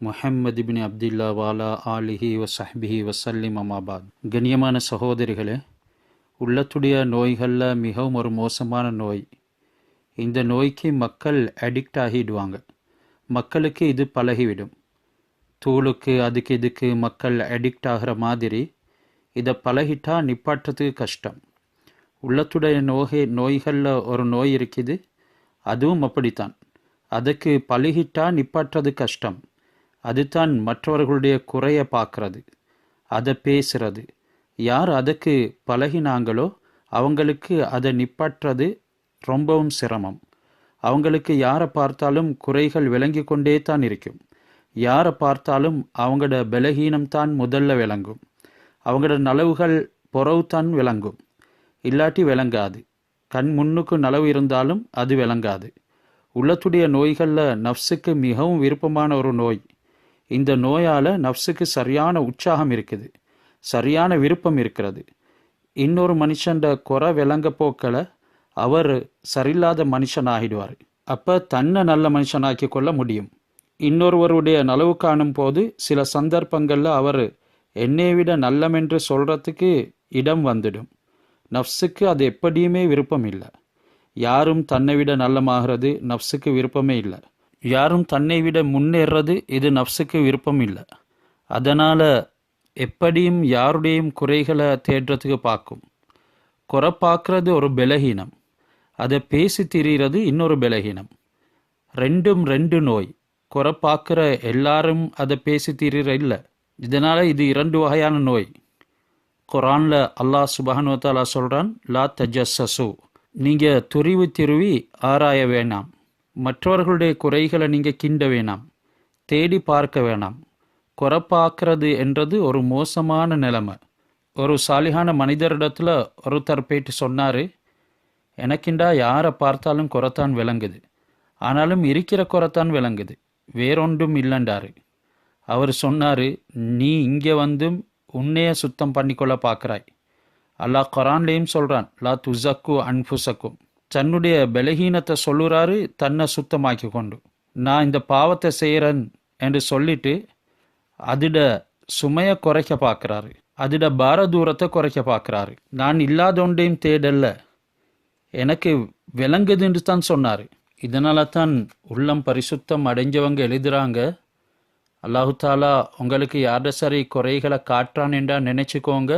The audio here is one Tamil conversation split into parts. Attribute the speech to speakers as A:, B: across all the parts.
A: முஹம்மது பின் அப்துல்லா வாலா ஆலிஹி வசஹ்பிஹி வசல்லிம் அமாபாத் கண்ணியமான சகோதரிகளே உள்ளத்துடைய நோய்களில் மிகவும் ஒரு மோசமான நோய். இந்த நோய்க்கு மக்கள் அடிக்ட் ஆகிடுவாங்க. மக்களுக்கு இது பழகிவிடும். தூளுக்கு அதுக்கு இதுக்கு மக்கள் அடிக்ட் ஆகிற மாதிரி இதை பழகிட்டா நிப்பாட்டுறதுக்கு கஷ்டம். உள்ளத்துடைய நோய் நோய்களில் ஒரு நோய் இருக்குது அதுவும் அப்படித்தான். அதுக்கு பழகிட்டா நிப்பாட்டுறது கஷ்டம். அதுதான் மற்றவர்களுடைய குறைய பார்க்கறது அதை பேசுறது. யார் அதுக்கு பழகினாங்களோ அவங்களுக்கு அதை நிப்பாட்டுறது ரொம்பவும் சிரமம். அவங்களுக்கு யாரை பார்த்தாலும் குறைகள் விளங்கி கொண்டே தான் இருக்கும். யாரை பார்த்தாலும் அவங்களோட பலகீனம் தான் முதல்ல விளங்கும். அவங்களோட நலவுகள் பொறவு தான் விளங்கும். இல்லாட்டி விளங்காது. கண் முன்னுக்கு நலவு இருந்தாலும் அது விளங்காது. உள்ளத்துடைய நோய்களில் நஃப்ஸுக்கு மிகவும் விருப்பமான ஒரு நோய். இந்த நோயால் நஃப்ஸுக்கு சரியான உற்சாகம் இருக்குது. சரியான விருப்பம் இருக்கிறது. இன்னொரு மனுஷன்ட குறை விளங்க போக்களை அவர் சரியில்லாத மனுஷன் ஆகிடுவார். அப்போ தன்னை நல்ல மனுஷனாக்கி கொள்ள முடியும். இன்னொருவருடைய நலவு காணும் போது சில சந்தர்ப்பங்களில் அவர் என்னை விட நல்லமென்று சொல்கிறதுக்கு இடம் வந்துடும். நஃப்ஸுக்கு அது எப்படியுமே விருப்பம் இல்லை. யாரும் தன்னை விட நல்லமாகிறது நஃப்ஸுக்கு விருப்பமே இல்லை. யாரும் தன்னை விட முன்னேறது இது நஃப்ஸுக்கு விருப்பம் இல்லை அதனால் எப்படியும் யாருடையும் குறைகளை தேடுறதுக்கு பார்க்கும். குறை பார்க்கறது ஒரு பலகீனம். அதை பேசி திரிகிறது இன்னொரு பலகீனம். ரெண்டும் ரெண்டு நோய். குறை பார்க்குற எல்லாரும் அதை பேசி திரிகிற இல்லை. இதனால் இது இரண்டு வகையான நோய். குரானில் அல்லாஹ் சுபஹானுவத்தாலா சொல்கிறான் லா தஜஸ்ஸசு. நீங்கள் துருவி திருவி ஆராய வேணாம். மற்றவர்களுடைய குறைகளை நீங்கள் கிண்ட வேணாம். தேடி பார்க்க வேணாம். குறை என்றது ஒரு மோசமான நிலைமை. ஒரு சாலிகான மனிதரிடத்தில் ஒருத்தர் போயிட்டு சொன்னார் எனக்கிண்டா யாரை பார்த்தாலும் குறைத்தான் விளங்குது. ஆனாலும் இருக்கிற குறைத்தான் விளங்குது. வேறொன்றும் இல்லைண்டாரு அவர் சொன்னார் நீ இங்கே வந்தும் உன்னைய சுத்தம் பண்ணிக்கொள்ள பார்க்குறாய். அல்லாஹ் குரான்லேயும் சொல்கிறான் லா துசக்கு அன்புசக்கும் தன்னுடைய பலகீனத்தை சொல்லுறாரு தன்னை சுத்தமாக்கி கொண்டு நான் இந்த பாவத்தை செய்கிறேன் என்று சொல்லிட்டு அதிட சுமையை குறைக்க பார்க்குறாரு. அதிட பார தூரத்தை குறைக்க பார்க்குறாரு. நான் இல்லாதொன்றையும் தேடல்ல. எனக்கு விளங்குதுன்னு தான் சொன்னார். இதனால தான் உள்ளம் பரிசுத்தம் அடைஞ்சவங்க எழுதுறாங்க அல்லாஹு தாலா உங்களுக்கு யார்ட சரி குறைகளை காட்டுறான் என்றா நினச்சிக்கோங்க.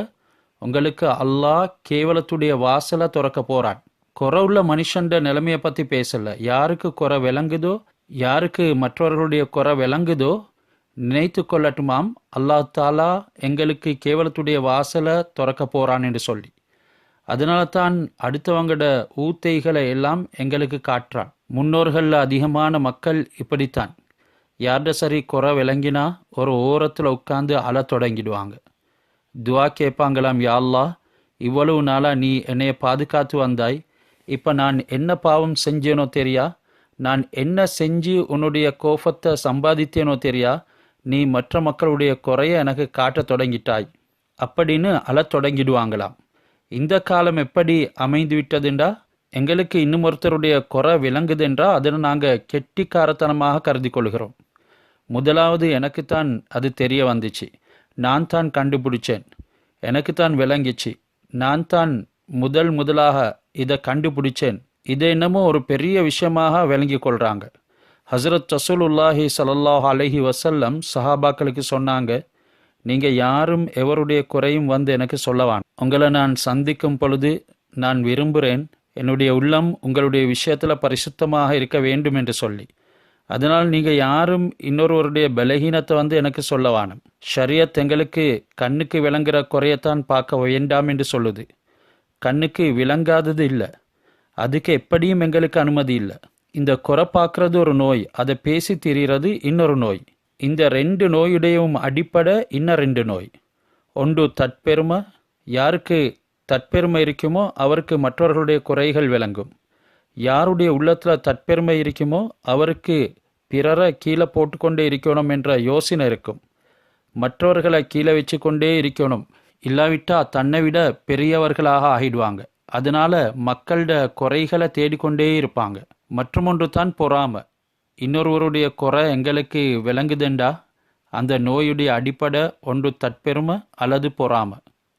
A: உங்களுக்கு அல்லாஹ் கேவலத்துடைய வாசலை திறக்க போகிறான் குறை உள்ள மனுஷன்ற நிலைமையை பற்றி பேசலை. யாருக்கு குறை விளங்குதோ யாருக்கு மற்றவர்களுடைய குறை விளங்குதோ நினைத்து கொள்ளட்டுமாம். அல்லாஹ் தாலா எங்களுக்கு கேவலத்துடைய வாசலை திறக்க போகிறான் என்று சொல்லி. அதனால தான் அடுத்தவங்களோட ஊத்தைகளை எல்லாம் எங்களுக்கு காட்டுறான். முன்னோர்களில் அதிகமான மக்கள் இப்படித்தான். யார்கிட்ட சரி குறை விளங்கினா ஒரு ஓரத்தில் உட்காந்து அழ தொடங்கிடுவாங்க. துவா கேட்பாங்களாம் யாழ்லா இவ்வளவு நாளாக நீ என்னைய பாதுகாத்து வந்தாய். இப்போ நான் என்ன பாவம் செஞ்சேனோ தெரியா? நான் என்ன செஞ்சு உன்னுடைய கோபத்தை சம்பாதித்தேனோ தெரியா? நீ மற்ற மக்களுடைய குறைய எனக்கு காட்டத் தொடங்கிட்டாய். அப்படின்னு அழத் தொடங்கிடுவாங்களாம். இந்த காலம் எப்படி அமைந்து விட்டதுண்டா? எங்களுக்கு இன்னும் ஒருத்தருடைய குறை விளங்குதுன்றா அதை நாங்கள் கெட்டிக்காரத்தனமாக கருதி கொள்கிறோம். முதலாவது எனக்குத்தான் அது தெரிய வந்துச்சு. நான் தான் கண்டுபிடிச்சேன். எனக்கு தான் விளங்கிச்சு. நான் தான் முதல் முதலாக இதை கண்டுபிடிச்சேன். இதை என்னமோ ஒரு பெரிய விஷயமாக விளங்கி கொள்கிறாங்க ஹசரத் ரசூலுல்லாஹி சல்லாஹ் அலஹி வசல்லம் சஹாபாக்களுக்கு சொன்னாங்க நீங்கள் யாரும் எவருடைய குறையும் வந்து எனக்கு சொல்லவான் உங்களை நான் சந்திக்கும் பொழுது நான் விரும்புகிறேன் என்னுடைய உள்ளம் உங்களுடைய விஷயத்தில் பரிசுத்தமாக இருக்க வேண்டும் என்று சொல்லி. அதனால் நீங்கள் யாரும் இன்னொருவருடைய பலகீனத்தை வந்து எனக்கு சொல்ல வானம் ஷரியத் எங்களுக்கு கண்ணுக்கு விளங்குகிற குறையத்தான் பார்க்க வேண்டாம் என்று சொல்லுது. கண்ணுக்கு விளங்காதது இல்லை. அதுக்கு எப்படியும் எங்களுக்கு அனுமதி இல்லை. இந்த குறை பார்க்கறது ஒரு நோய் அதை பேசி திரிகிறது இன்னொரு நோய். இந்த ரெண்டு நோயுடையும் அடிப்படை இன்னும் ரெண்டு நோய். ஒன்று தற்பெருமை யாருக்கு தற்பெருமை இருக்குமோ அவருக்கு மற்றவர்களுடைய குறைகள் விளங்கும். யாருடைய உள்ளத்தில் தற்பெருமை இருக்குமோ அவருக்கு பிறரை கீழே போட்டுக்கொண்டே இருக்கணும் என்ற யோசனை இருக்கும். மற்றவர்களை கீழே வச்சு கொண்டே இருக்கணும். இல்லாவிட்டா தன்னை விட பெரியவர்களாக ஆகிடுவாங்க. அதனால மக்களோட குறைகளை தேடிக்கொண்டே இருப்பாங்க. மற்றும் ஒன்று தான் பொறாம. இன்னொருவருடைய குறை எங்களுக்கு விளங்குதுண்டா? அந்த நோயுடைய அடிப்படை ஒன்று தற்பெருமை அல்லது பொறாம.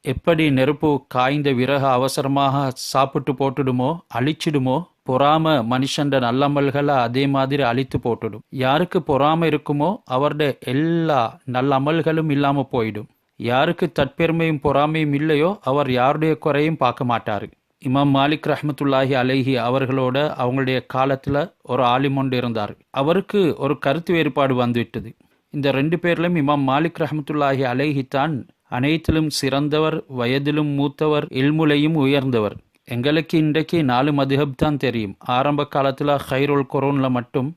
A: எப்படி நெருப்பு காய்ந்த விறகு அவசரமாக சாப்பிட்டு போட்டுடுமோ அழிச்சிடுமோ? பொறாம மனுஷண்ட நல்லமல்களை அதே மாதிரி அழித்து போட்டுடும். யாருக்கு பொறாம இருக்குமோ அவருடைய எல்லா நல்ல அமல்களும் போயிடும். யாருக்கு தற்பெருமையும் பொறாமையும் இல்லையோ அவர் யாருடைய குறையும் பார்க்க மாட்டார். இமாம் மாலிக் ரஹமத்துல்லாஹி அலைஹி அவர்களோட அவங்களுடைய காலத்தில் ஒரு ஆலிம் ஒன்று இருந்தார். அவருக்கு ஒரு கருத்து வேறுபாடு வந்துவிட்டது. இந்த ரெண்டு பேர்லையும் இமாம் மாலிக் ரஹமத்துல்லாஹி அலைஹி தான் அனைத்திலும் சிறந்தவர் வயதிலும் மூத்தவர் இல்முலையும் உயர்ந்தவர். எங்களுக்கு இன்றைக்கு நாலு மதுஹப் தான் தெரியும். ஆரம்ப காலத்தில் ஹைரோல் கொரோனில் மட்டும்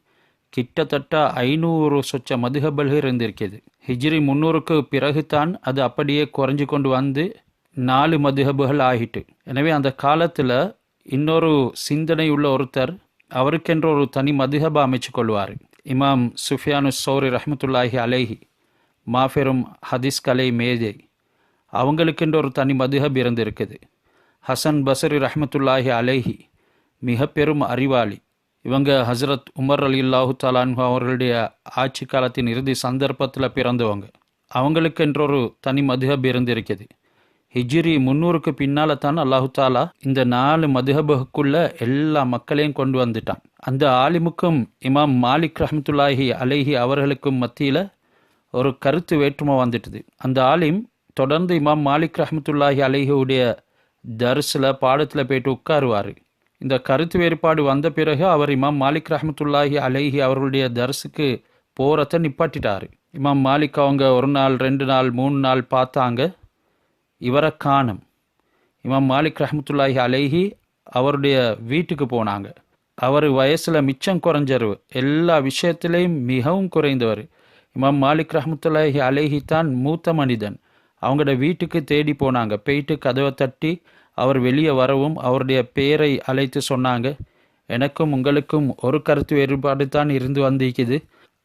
A: கிட்டத்தட்ட ஐநூறு சொச்ச மதுஹபல்கள் இருந்திருக்கிறது. ஹிஜ்ரி முன்னூறுக்கு பிறகுதான் அது அப்படியே குறைஞ்சு கொண்டு வந்து நாலு மதுஹபுகள் ஆகிட்டு. எனவே அந்த காலத்தில் இன்னொரு சிந்தனை உள்ள ஒருத்தர் அவருக்கென்ற ஒரு தனி மதுஹபை அமைச்சு கொள்வார். இமாம் சுஃபியானு சௌரி ரஹமத்துல்லாஹி அலைஹி மாபெரும் ஹதீஸ் கலை மேஜை அவங்களுக்கென்ற ஒரு தனி மதுஹப் இருந்திருக்குது. ஹசன் பசரி ரஹமத்துல்லாஹி அலைஹி மிக பெரும் அறிவாளி. இவங்க ஹசரத் உமர் அலி அல்லாஹு தாலான்ஹு அவர்களுடைய ஆட்சி காலத்தின் இறுதி சந்தர்ப்பத்தில் பிறந்தவங்க. அவங்களுக்கென்றொரு தனி மதுஹப் இருந்திருக்குது. ஹிஜ்ரி முன்னூறுக்கு பின்னால தான் அல்லாஹு தாலா இந்த நாலு மதுஹபுக்குள்ள எல்லா மக்களையும் கொண்டு வந்துட்டான். அந்த ஆலிமுக்கும் இமாம் மாலிக் ரஹமத்துல்லாஹி அலைஹி அவர்களுக்கும் மத்தியில் ஒரு கருத்து வேற்றுமை வந்துட்டுது. அந்த ஆலிம் தொடர்ந்து இமாம் மாலிக் ரஹமத்துல்லாஹி அலைஹியுடைய தர்ஸில் பாடத்தில் போயிட்டு உட்காருவார். இந்த கருத்து வேறுபாடு வந்த பிறகு அவர் இமாம் மாலிக் ரஹமத்துல்லாஹி அலைஹி அவர்களுடைய தர்ஸுக்கு போகிறத நிப்பாட்டிட்டார். இமாம் மாலிக் அவங்க ஒரு நாள் ரெண்டு நாள் மூணு நாள் பார்த்தாங்க. இவரை காணும். இமாம் மாலிக் ரஹமத்துல்லாஹி அலைஹி அவருடைய வீட்டுக்கு போனாங்க. அவர் வயசில் மிச்சம் குறைஞ்சரு. எல்லா விஷயத்திலையும் மிகவும் குறைந்தவர். இமாம் மாலிக் ரஹமத்துல்லாஹி அலைஹி தான் மூத்த மனிதன். அவங்களோட வீட்டுக்கு தேடி போனாங்க. போயிட்டு கதவை தட்டி அவர் வெளியே வரவும் அவருடைய பெயரை அழைத்து சொன்னாங்க. எனக்கும் உங்களுக்கும் ஒரு கருத்து வேறுபாடு தான் இருந்து வந்திருக்குது.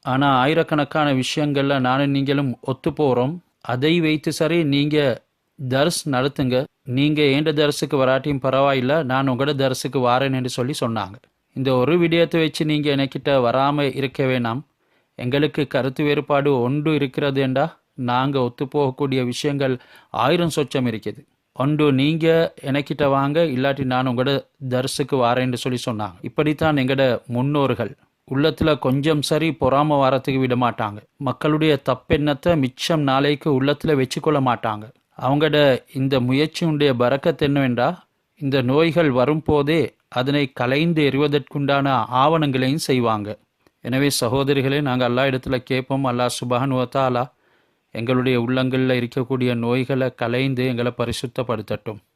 A: ஆனால் ஆயிரக்கணக்கான விஷயங்களில் நானும் நீங்களும் ஒத்து போகிறோம் அதை வைத்து சரி நீங்கள் தர்ஸ் நடத்துங்க. நீங்கள் ஏண்ட தரிசுக்கு வராட்டியும் பரவாயில்ல நான் உங்களோட தரிசுக்கு வாரேன் என்று சொல்லி சொன்னாங்க. இந்த ஒரு விடயத்தை வச்சு நீங்கள் எனக்கிட்ட வராமல் இருக்க வேணாம். எங்களுக்கு கருத்து வேறுபாடு ஒன்று இருக்கிறது என்றா நாங்கள் ஒத்துப்போகக்கூடிய விஷயங்கள் ஆயிரம் சொச்சம் இருக்குது ஒன்று நீங்கள் எனக்கிட்ட வாங்க இல்லாட்டி நான் உங்களோட தரிசுக்கு வாரேன்னு சொல்லி சொன்னாங்க. இப்படித்தான் எங்களோட முன்னோர்கள் உள்ளத்தில் கொஞ்சம் சரி பொறாமல் வாரத்துக்கு விட மாட்டாங்க. மக்களுடைய தப்பெண்ணத்தை மிச்சம் நாளைக்கு உள்ளத்தில் வச்சுக்கொள்ள மாட்டாங்க. அவங்களோட இந்த முயற்சியுடைய பறக்கத்து என்னவென்றா இந்த நோய்கள் வரும்போதே அதனை கலைந்து எறிவதற்குண்டான ஆவணங்களையும் செய்வாங்க. எனவே சகோதரிகளே நாங்கள் எல்லா இடத்துல கேட்போம். அல்லாஹ் சுபஹன் வத்தாலா எங்களுடைய உள்ளங்களில் இருக்கக்கூடிய நோய்களை கலைந்து எங்களை பரிசுத்தப்படுத்தட்டும்.